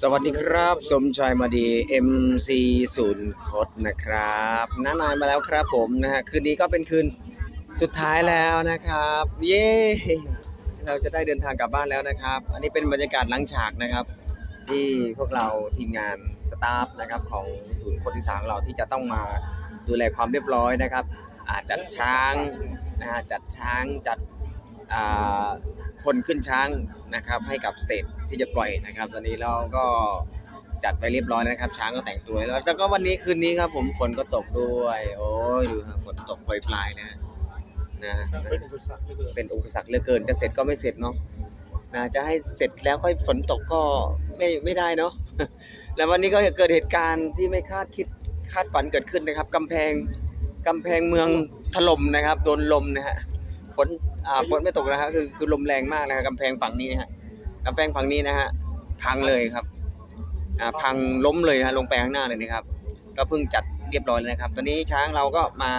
สวัสดีครับ สมชายมาดี MC ศูนย์คดนะครับน้านายมาแล้วครับผมนะฮะคืนนี้ก็เป็นคืนสุดท้ายแล้วนะครับ เย้เราจะได้เดินทางกลับบ้านแล้วนะครับ อันนี้เป็นบรรยากาศหลังฉากนะครับ ที่พวกเราทีมงานสตาฟนะครับของศูนย์คนที่สามของเราที่จะต้องมาดูแลความเรียบร้อยนะครับจัดช้างนะฮะจัดช้างจัด คนขึ้นช้างนะครับให้กับสเตจที่จะปล่อยนะครับ ตอนนี้เราก็จัดไปเรียบร้อยแล้วนะครับ ช้างก็แต่งตัวแล้วแล้วก็วันนี้คืนนี้ครับผมฝนก็ตกด้วย โอ้ยดูครับฝนตกปลายๆนะนะเป็นอุปสรรคเหลือเกินเป็นอุปสรรคเหลือเกินจะเสร็จก็ไม่เสร็จเนาะนะจะให้เสร็จแล้วค่อยฝนตกก็ไม่ไม่ได้เนาะแล้ววันนี้ก็เกิดเหตุการณ์ที่ไม่คาดคิดคาดฝันเกิดขึ้นนะครับกำแพงกำแพงเมืองถล่มนะครับ โดนลมนะฮะ ฝนอ่าฝนไม่ตกนะฮะคือคือลมแรงมากนะครับกำแพงฝั่งนี้นะฮะกำแพงฝั่งนี้นะฮะพังเลยครับอ่าพังล้มเลยฮะลงไปข้างหน้าเลยนะครับ ก็เพิ่งจัดเรียบร้อยแล้วนะครับ ตอนนี้ช้างเราก็มา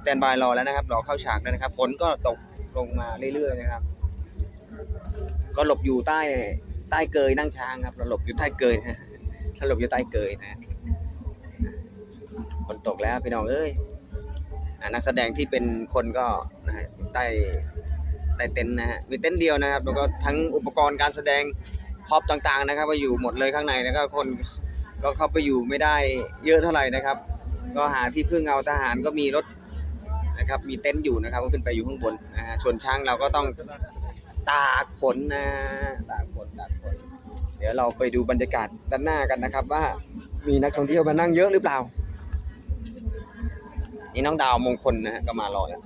สแตนบายรอแล้วนะครับรอเข้าฉากแล้วนะครับฝนก็ตกลงมาเรื่อยๆนะครับ ก็หลบอยู่ใต้ใต้เกยนั่งช้างครับ เราหลบอยู่ใต้เกยนะฮะเราหลบอยู่ใต้เกยนะฮะฝนตกแล้วพี่น้องเอ้ยนักแสดงที่เป็นคนก็นะฮะ ใต้ใต้เต็นท์นะฮะมีเต็นท์เดียวนะครับ แล้วก็ทั้งอุปกรณ์การแสดงพร็อพต่างๆนะครับมาอยู่หมดเลยข้างในแล้วก็คนก็เข้าไปอยู่ไม่ได้เยอะเท่าไหร่นะครับ ก็หาที่พึ่งเอาทหารก็มีรถนะครับ มีเต็นท์อยู่นะครับก็ขึ้นไปอยู่ข้างบนนะฮะส่วนช้างเราก็ต้องตากฝนนะตากฝนตากฝนเดี๋ยวเราไปดูบรรยากาศด้านหน้ากันนะครับ ว่ามีนักท่องเที่ยวมานั่งเยอะหรือเปล่านี่น้องดาวมงคลนะฮะก็มารอแล้ว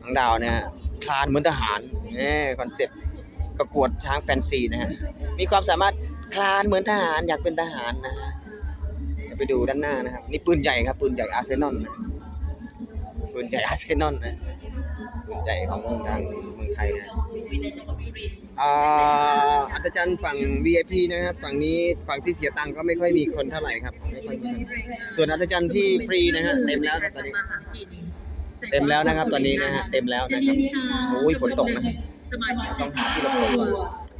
น้องดาวเนี่ยคลานเหมือนทหารนี่คอนเซ็ปต์ประกวดช้างแฟนซีนะฮะมีความสามารถคลานเหมือนทหารอยากเป็นทหารนะฮะไปดูด้านหน้านะครับ นี่ปืนใหญ่ครับปืนใหญ่อาร์เซนอลนะปืนใหญ่อาร์เซนอลนะปืนใหญ่ของทางเมืองไทยนะอาจันทร์ฝั่ง VIP นะครับฝั่งนี้ฝั่งที่เสียตังค์ก็ไม่ค่อยมีคนเท่าไหร่ครับไม่ค่อยมีส่วนอัตจันทร์ที่ฟรีนะฮะเต็มแล้วครับตอนนี้ เต็มแล้วนะครับ ตอนนี้นะฮะเต็มแล้วนะครับโอ้ยฝนตกนะสมาชิกต้องหาที่หลบฝน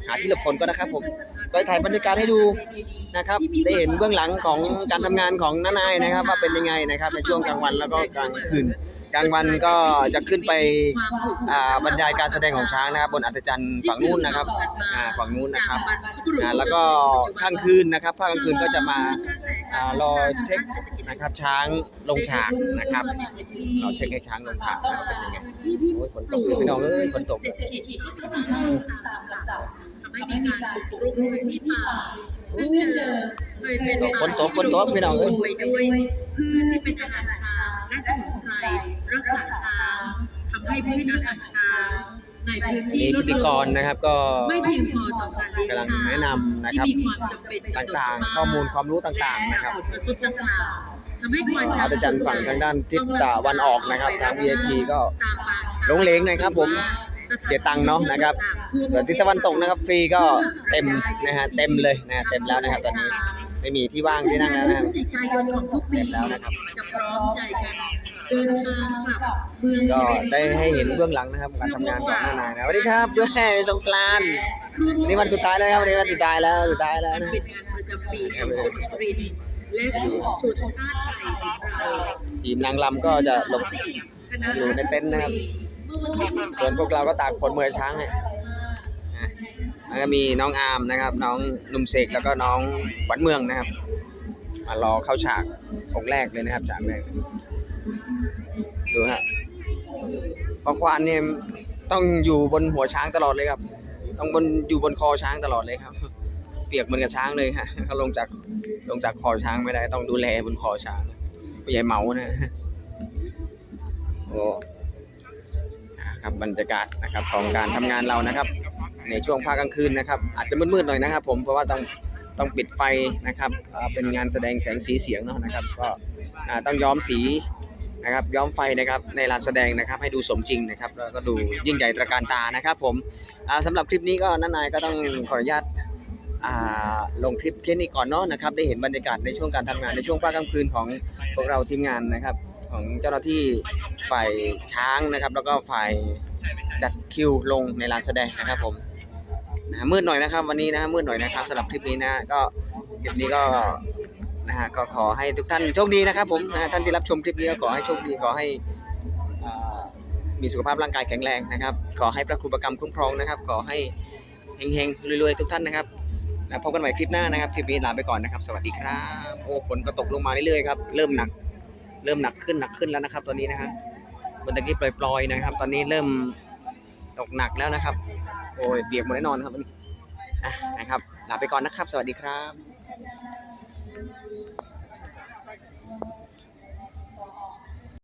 หาที่หลบฝนก็นะครับผมไปถ่ายบรรยากาศให้ดูนะครับ ได้เห็นเบื้องหลังของการทำงานของน้านายนะครับ ว่าเป็นยังไงนะครับ ในช่วงกลางวันแล้วก็กลางคืนกลางวันก็จะขึ้นไปอ่าบรรยายการแสดงของช้างนะครับ บนอัศจรรย์ฝั่งนู้นนะครับอ่าฝั่งนู้นนะครับอ่าแล้วก็กลางคืนนะครับภาคกลางคืนก็จะมาอ่า รอเช็คนะครับช้างลงฉากนะครับเรอเช็คให้ช้างลงฉากว่าเป็นยังไงโอ้ยฝนตกเลยพี่น้องเอ้ยฝนตกเศรษฐกิจที่เข้ามาทำให้มีการปลูกรุกที่ป่าซึ่งเดิมเคยเป็นฝนตกฝนตกพี่น้องเอ้ยโรยด้วยพืชที่เป็นอาหารช้างและสมุนไพรรักษาช้างทำให้พืชอาหารช้าง ในพื้นที่นี่ลพิดธีลกงรนะครับก็ ไม่เพียงพอต่อการเลี้ยงกำลังช้างแนะนำนะครับที่มีความจำเป็นจะต่างๆข้อมูลความรู้ต่างๆนะครับและผลกระทบดังกล่าวทำให้ควานช้างอาจารย์ฝั่งทางด้านทิศตะวันออกนะครับทาง VIP ก็ตามปางช้างหลงเหลงนะครับผมเสียตังค์เนาะนะครับส่วนทิศตะวันตกนะครับ ฟรีก็เต็มนะฮะเต็มเลยนะฮะเต็มแล้วนะครับตอนนี้ไม่มีที่ว่างที่นั่งแล้วพฤนะคศรับจิกายนของทุกปีเต็มแล้วนะครับ จะพร้อมใจกัน เดินทางกลับเมืองก็สุรินทร์ได้ให้เห็นเบื้องหลังนะครับการทำงานของน้านายนะสวัสดีครับด้วยสงกรานต์นี่วันสุดท้ายแล้วครับวันนี้วันสุดท้ายแล้วสุดท้ายแล้วมันนะ เป็นงานประจำปีของจังหวัดสุรินทร์และของชนชาติไทยของเราทีมนางรำก็จะหลบอยู่ในเต็นท์นะครับ เมื่อวันที่สิบส่วนพวกเราก็ตากฝนเมื่อช้างเนี่ยอะแล้วก็มีน้องอาร์มนะครับ น้องหนุ่มเสกแล้วก็น้องขวัญเมืองนะครับ มารอเข้าฉากองค์แรกเลยนะครับฉากแรก ดูฮะเพราะควานเนี่ยต้องอยู่บนหัวช้างตลอดเลยครับ ต้องบนอยู่บนคอช้างตลอดเลยครับ เปียกเหมือนกับช้างเลยฮะเขาลงจากลงจากคอช้างไม่ได้ต้องดูแลบนคอช้างผู้ใหญ่เมานะโอ้ครับบรรยากาศนะครับของการทำงานเรานะครับ ในช่วงภาคกลางคืนนะครับ อาจจะมืดๆหน่อยนะครับ ผมเพราะว่าต้องต้องปิดไฟนะครับเป็นงานแสดงแสงสีเสียงเนาะนะครับ ก็ต้องย้อมสี นะครับย้อมไฟนะครับในลานแสดงนะครับ ให้ดูสมจริงนะครับแล้วก็ดูยิ่งใหญ่ตระการตานะครับ ผมอ่าสำหรับคลิปนี้ก็น้านายก็ต้องขออนุญาตลงคลิปแค่นี้ก่อนเนาะนะครับได้เห็นบรรยากาศในช่วงการทำงานในช่วงภากลางคืนของพวกเราทีมงานนะครับ ของเจ้าหน้าที่ฝ่ายช้างนะครับ แล้วก็ฝ่ายจัดคิวลงในลานแสดงนะครับผมนะมืดหน่อยนะครับวันนี้นะมืดหน่อยนะครับสำหรับคลิปนี้นะก็คลิปนี้ก็ นะฮะก็ขอให้ทุกท่านโชคดีนะครับผมนะท่านที่รับชมคลิปนี้ก็ขอให้โชคดีขอให้มีสุขภาพร่างกายแข็งแรงนะครับ ขอให้พระครูประกรรมคุ้มครองนะครับ ขอให้เฮงๆรวยๆทุกท่านนะครับนะพบกันใหม่คลิปหน้านะครับคลิปนี้ลาไปก่อนนะครับ สวัสดีครับโอ้ฝนก็ตกลงมาเรื่อยๆครับเริ่มหนัก เริ่มหนักขึ้นหนักขึ้นแล้วนะครับ ตอนนี้นะครับนตะกี้ปล่อยๆนะครับ ตอนนี้เริ่มตกหนักแล้วนะครับ โอ้ยเปียกหมดแน่นอนครับวันนี้นะครับลาไปก่อนนะครับ สวัสดีครับ